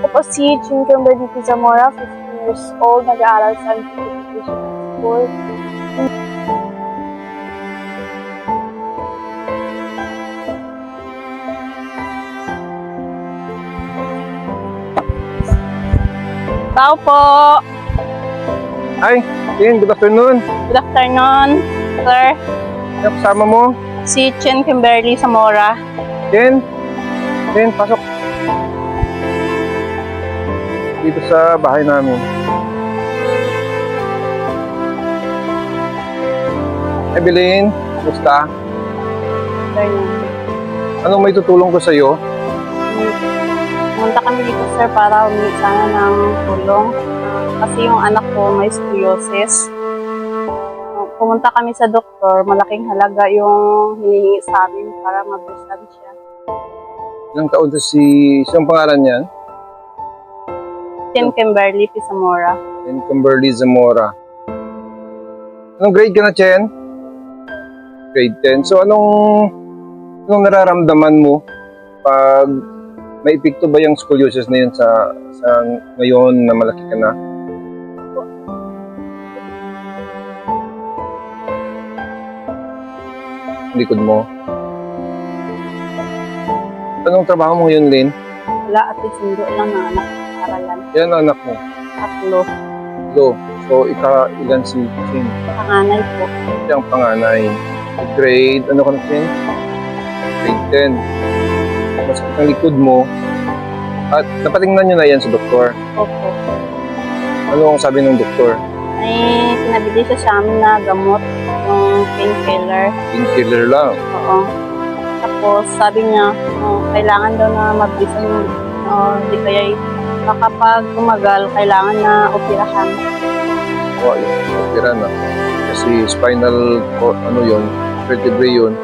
Ako si Chin Kimberly P. Zamora, 15 years old, nag-aaral sa Education School. Tao po! Ay, Tin, good afternoon. Good afternoon, sir. Yung kasama mo, Si Chin Kimberly Zamora. Tin. Tin, pasok. Dito sa bahay namin. Evelyn? Afternoon. Anong may tutulong ko sa iyo? Pumunta kami dito, sir, para humingi sana ng tulong. Kasi yung anak ko may scoliosis. Pumunta kami sa doktor, malaking halaga yung hinihingi sa amin para mabusan siya. Ilang taon si... Siyang pangalan niyan? Tim Kimberly Pisamora. And Kimberly Zamora. Anong grade ka na, Chen? Grade 10. So, anong, anong nararamdaman mo pag may epekto ba yung scoliosis na yun sa, sa ngayon na malaki ka na? Likod mo. Anong trabaho mo ngayon, Lynn? Wala at sundo lang ng anak ko sa aralan. Yan anak mo. Tatlo. Lo. So, ika ilan si Chin? Panganay po. Siya ang panganay. Grade, ano ka na Chin? Grade 10. Mas ang likod mo. At napatingnan nyo na yan sa doktor. Opo. Ano ang sabi ng doktor? Ay, pinabili siya sa amin na gamot. Yung painkiller. Painkiller lang. Oo. Tapos sabi niya, oh, kailangan daw na mabisan yung oh, di kaya kapag tumagal, kailangan na operahan. O, opera na. Kasi spinal, ano yun, vertebrae yun.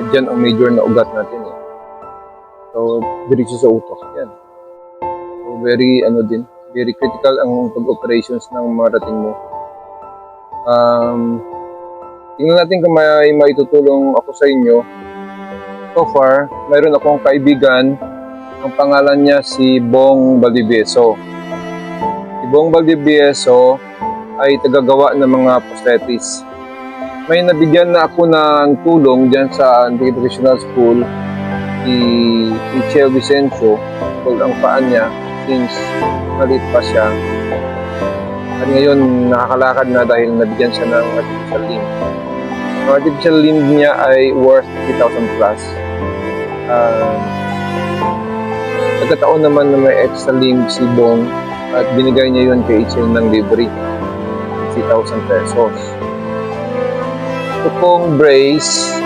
At dyan ang major na ugat natin eh. So, diretso sa utok. Yan. So, very, ano din, very critical ang pag-operations ng marating mo. Um, tingnan natin kung may maitutulong ako sa inyo. So far, mayroon akong kaibigan. Ang pangalan niya si Bong Valdivieso. Si Bong Valdivieso ay tagagawa ng mga prosthetics. May nabigyan na ako ng tulong dyan sa Educational School si Michelle Vicencio tungkol ang paan niya since maliit pa siya. At ngayon nakakalakad na dahil nabigyan siya ng artificial limb. Ang artificial limb niya ay worth 3,000 plus. Um, nagkataon naman na may extra limb si Bong at binigay niya yun kay Ichel ng libre. 60,000 pesos. Ito pong brace,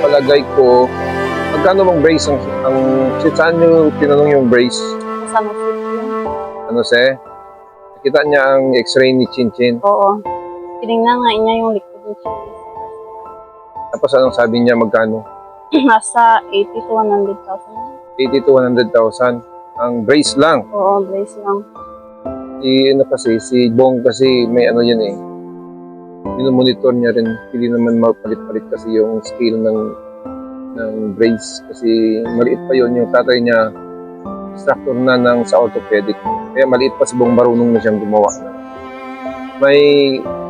palagay ko, magkano bang brace ang, ang saan nyo tinanong yung brace? Yun. Ano se? Nakita niya ang x-ray ni Chin Chin. Oo. Tinignan nga niya yung likod ng cheese. Tapos anong sabi niya magkano? Nasa 80 to 100,000. 80 to 100,000. Ang brace lang. Oo, brace lang. Si ano kasi, si Bong kasi may ano yun eh. Minomonitor niya rin. Hindi naman mapalit-palit kasi yung scale ng ng brace. Kasi maliit pa yun. Yung tatay niya, instructor na ng sa orthopedic. Kaya maliit pa si Bong marunong na siyang gumawa. ng- May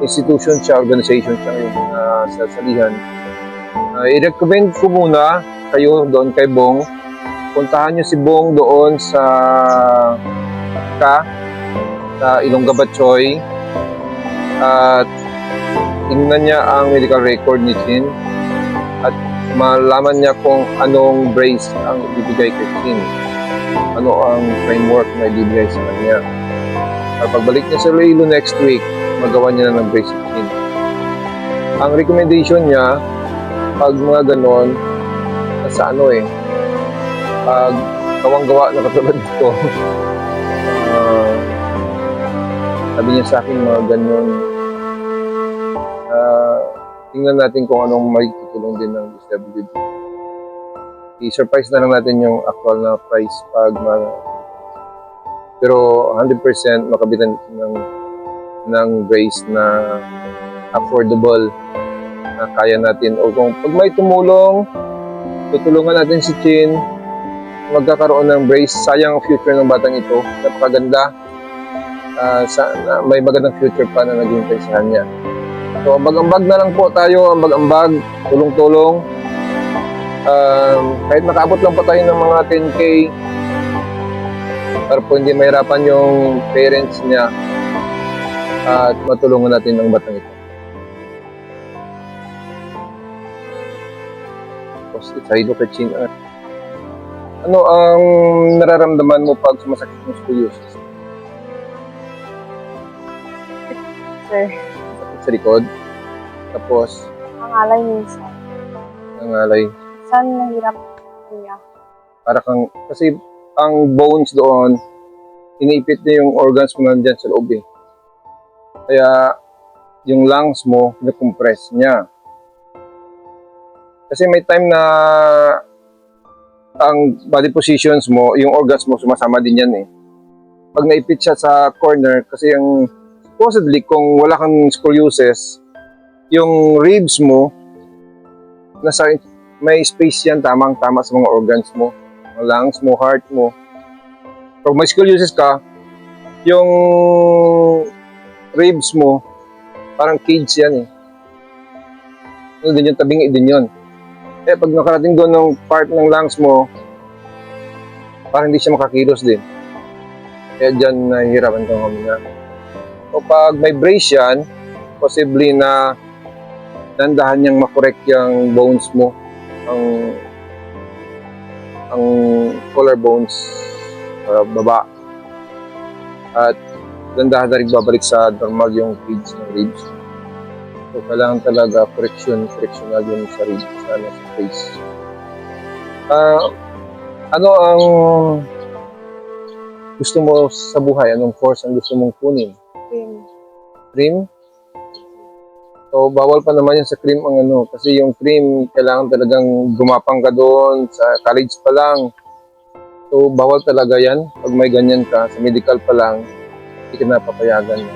institution siya, organization siya ngayon na sa salihan. Uh, i-recommend ko muna kayo doon kay Bong. Puntahan niyo si Bong doon sa ka sa Ilongga Batchoy at tingnan niya ang medical record ni Chin at malaman niya kung anong brace ang ibibigay kay Chin. Ano ang framework na ibibigay sa kanya. At pagbalik niya sa Iloilo next week, magawa niya na ng brace si Chin. Ang recommendation niya, pag mga ganon, sa ano eh, pag gawang-gawa na katulad dito, ah, sabi niya sa akin mga ganun. Ah, tingnan natin kung anong may tutulong din ng SWD. I-surprise na lang natin yung actual na price pag ma pero 100% makabitan ng ng brace na affordable na kaya natin o kung pag may tumulong tutulungan natin si Chin magkakaroon ng brace. Sayang ang future ng batang ito. Napakaganda. Ah, sana may magandang future pa na naging sa kanya. So, ambag-ambag na lang po tayo, ambag-ambag, tulong-tulong. Um, kahit nakaabot lang po tayo ng mga 10K, para po hindi mahirapan yung parents niya at matulungan natin ang batang ito. Tapos, Saido Kachin. ah. Ano ang nararamdaman mo pag sumasakit ng scoliosis? Sir, Sakit sa likod? Tapos, ang alay minsan. nangalay. Saan mahirap niya? Para kang, kasi ang bones doon, iniipit niya yung organs mo nandyan sa loob eh. Kaya, yung lungs mo, compress niya. Kasi may time na ang body positions mo, yung organs mo, sumasama din yan eh. Pag naipit siya sa corner, kasi yung supposedly, kung wala kang scoliosis, yung ribs mo, nasa may space yan, tamang-tama sa mga organs mo, mga lungs mo, heart mo. Pag may scoliosis ka, yung ribs mo, parang cage yan eh. Yung tabingi din yun. Eh, pag nakarating doon ng part ng lungs mo, parang hindi siya makakilos din. Kaya dyan nahihirapan kang huminga. O pag may brace yan, possibly na nandahan niyang makorek yung bones mo, ang ang collarbones sa baba. At dandahan na rin babalik sa normal yung cage ng ribs. So, kailangan talaga correction, correctional yun sa ribs, sa, ano, sa face. Ah, ano ang gusto mo sa buhay? Anong course ang gusto mong kunin? Cream. cream. So, bawal pa naman yan sa cream ang ano. Kasi yung cream, kailangan talagang gumapang ka doon sa college pa lang. So, bawal talaga yan. Pag may ganyan ka, sa medical pa lang, hindi ka napapayagan.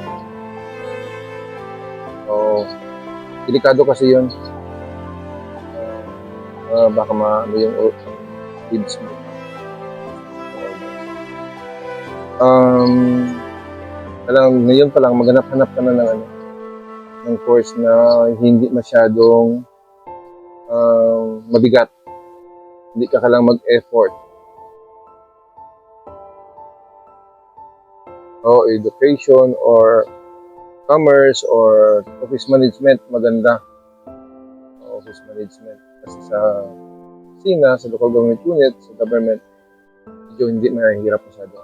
So, delikado kasi yun. Ah, baka ma ano yung ribs mo. Um, kailangan ngayon pa lang maghanap-hanap ka na ng ano ng course na hindi masyadong um, mabigat. Hindi ka kailangan mag-effort. O education or commerce or office management, maganda. Office management. Kasi sa SINA, sa local government unit, sa government, medyo hindi mahirap masyado.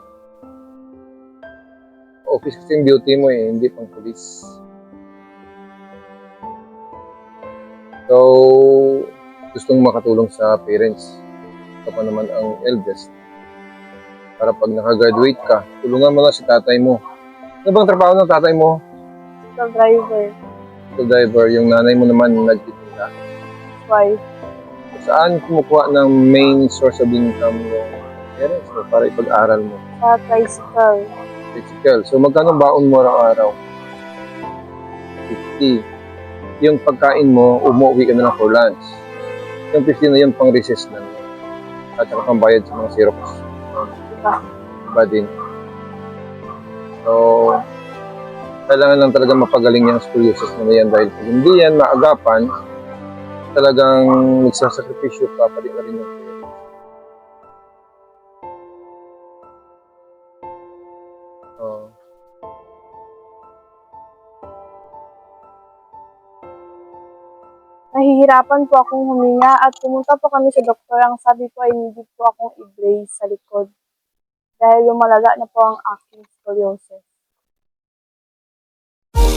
Office kasi yung duty mo eh, hindi pang police. So, gustong makatulong sa parents. Ito pa naman ang eldest. Para pag nakagraduate ka, tulungan mo na si tatay mo. Ano bang trabaho ng tatay mo? Sa driver. Ito driver, yung nanay mo naman nagtitinda. Wife. Saan kumukuha ng main source of income yung parents mo para ipag-aral mo? Sa tricycle. Physical. So, magkano baon mo araw-araw? 50. Yung pagkain mo, umuwi ka na lang for lunch. Yung 50 na yun, pang recess na. At saka pang bayad sa mga Xerox. Iba. Iba din. So, kailangan lang talaga mapagaling yung scoliosis mo na yan dahil kung hindi yan maagapan, talagang nagsasakripisyo ka pa rin na rin yung. Oo. Nahihirapan po akong huminga at pumunta po kami sa doktor. Ang sabi po ay hindi po akong i-brace sa likod. Dahil lumalala na po ang aking scoliosis.